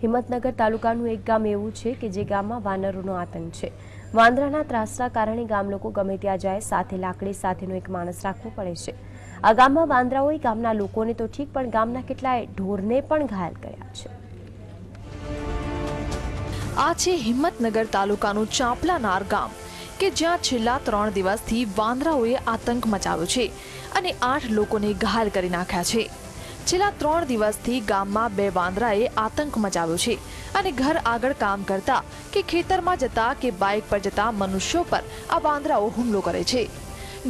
હિંમતનગર તાલુકાનું એક ગામ એવું છે કે જે ગામમાં વાનરોનો આતંક છે. વાંદરાના ત્રાસના કારણે ગામ લોકો ગમે ત્યાં જાય, સાથે લાકડી સાથેનો એક માણસ રાખવો પડે છે. આ ગામમાં વાંદરાઓએ ગામના લોકોને તો ઠીક, પણ ગામના કેટલાય ઢોરને પણ ઘાયલ કર્યા છે. આ છે હિંમતનગર તાલુકાનું ચાંપલાનાર ગામ, કે જ્યાં છેલ્લા ત્રણ દિવસથી વાંદરાઓએ આતંક મચાવ્યો છે અને આઠ લોકોને ઘાયલ કરી નાખ્યા છે. છેલ્લા ત્રણ દિવસથી ગામમાં બે વાંદરાએ આતંક મચાવ્યો છે અને ઘર આગળ કામ કરતા કે ખેતરમાં જતા કે બાઇક પર જતા મનુષ્યો પર આ વાંદરાઓ હુમલો કરે છે.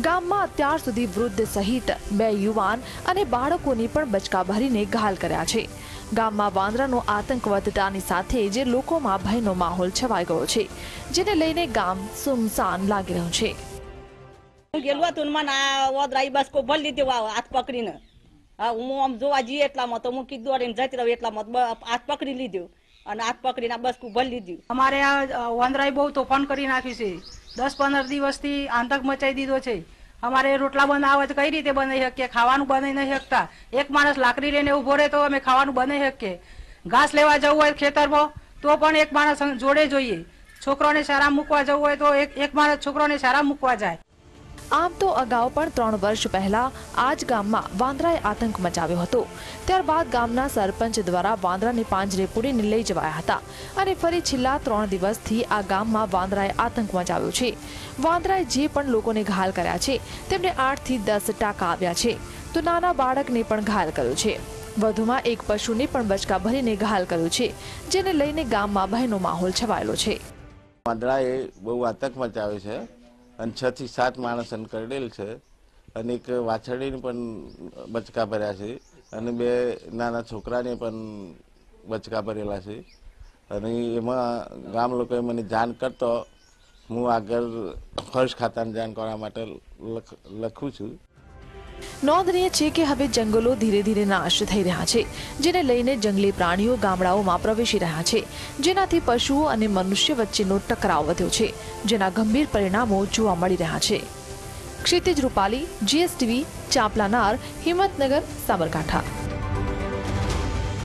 ગામમાં અત્યાર સુધી વૃદ્ધ સહિત બે યુવાન અને બાળકોની પણ બચકા ભરીને ઘાલ કર્યા છે. ગામમાં વાંદરાનો આતંક વધતાની સાથે જે લોકોમાં ભયનો માહોલ છવાઈ ગયો છે, જેને લઈને ગામ સુમસાન લાગી રહ્યું છે. ગેલવા હતું ને ઓદરાઈ બસ કો લીધી વા હાથ પકડીને. હા, હું આમ જોવા જઈએ એટલામાં તો હું કીધું દોડીને જતી રહું એટલામાં હાથ પકડી લીધું. અને હાથ પકડીને બસ ભરી લીધું. અમારે આ વાંદરાએ બહુ તોફાન કરી નાખ્યું છે. દસ પંદર દિવસથી આતંક મચાઈ દીધો છે. અમારે રોટલા બનાવે તો કઈ રીતે બનાવી શકીએ? ખાવાનું બનાવી નહીં શકતા. એક માણસ લાકડી લઈને ઊભો રહે તો અમે ખાવાનું બનાવી શકીએ. ઘાસ લેવા જવું હોય ખેતરમાં, તો પણ એક માણસ જોડે જોઈએ. છોકરોને શાળા મૂકવા જવું હોય તો એક એક માણસ છોકરોને શાળા મૂકવા જાય. આમ તો અગાઉ પણ ત્રણ વર્ષ પહેલા આ જ ગામમાં વાંદરાએ આતંક મચાવ્યો હતો. ત્યારબાદ ગામના સરપંચ દ્વારા વાંદરાને પાંજરે પૂરીને લઈ જવાયા હતા અને ફરી છેલ્લા ત્રણ દિવસથી આ ગામમાં વાંદરાએ આતંક મચાવ્યો છે. વાંદરાએ જે પણ લોકોને ઘાયલ કર્યા છે, તેમને આઠથી દસ ટાંકા આવ્યા છે. તો નાના બાળકને પણ ઘાયલ કર્યો છે. વધુમાં એક પશુને પણ બચકા ભરીને ઘાયલ કર્યું છે, જેને લઈને ગામમાં ભયનો માહોલ છવાયેલો છે. વાંદરાએ બહુ આતંક મચાવ્યો છે. અને છ થી સાત માણસને કરડેલ છે. અને એક વાછરડીને પણ બચકા ભર્યા છે. અને બે નાના છોકરાને પણ બચકા ભરેલા છે. અને એમાં ગામ લોકોએ મને જાણ કરતો હું આગળ ફર્સ્ટ ખાતાને જાણ કરવા માટે લખ- લખું છું. નોંધનીય છે કે હવે જંગલો ધીરે ધીરે નાશ થઈ રહ્યા છે, જેને લઈને જંગલી પ્રાણીઓ ગામડાઓમાં પ્રવેશી રહ્યા છે. જેનાથી પશુઓ અને મનુષ્ય વચ્ચેનો ટકરાવ વધ્યો છે, જેના ગંભીર પરિણામો જોવા મળી રહ્યા છે. ક્ષિતિજ રૂપાલી, જીએસટીવી, ચાંપલાનાર, હિંમતનગર, સાબરકાંઠા.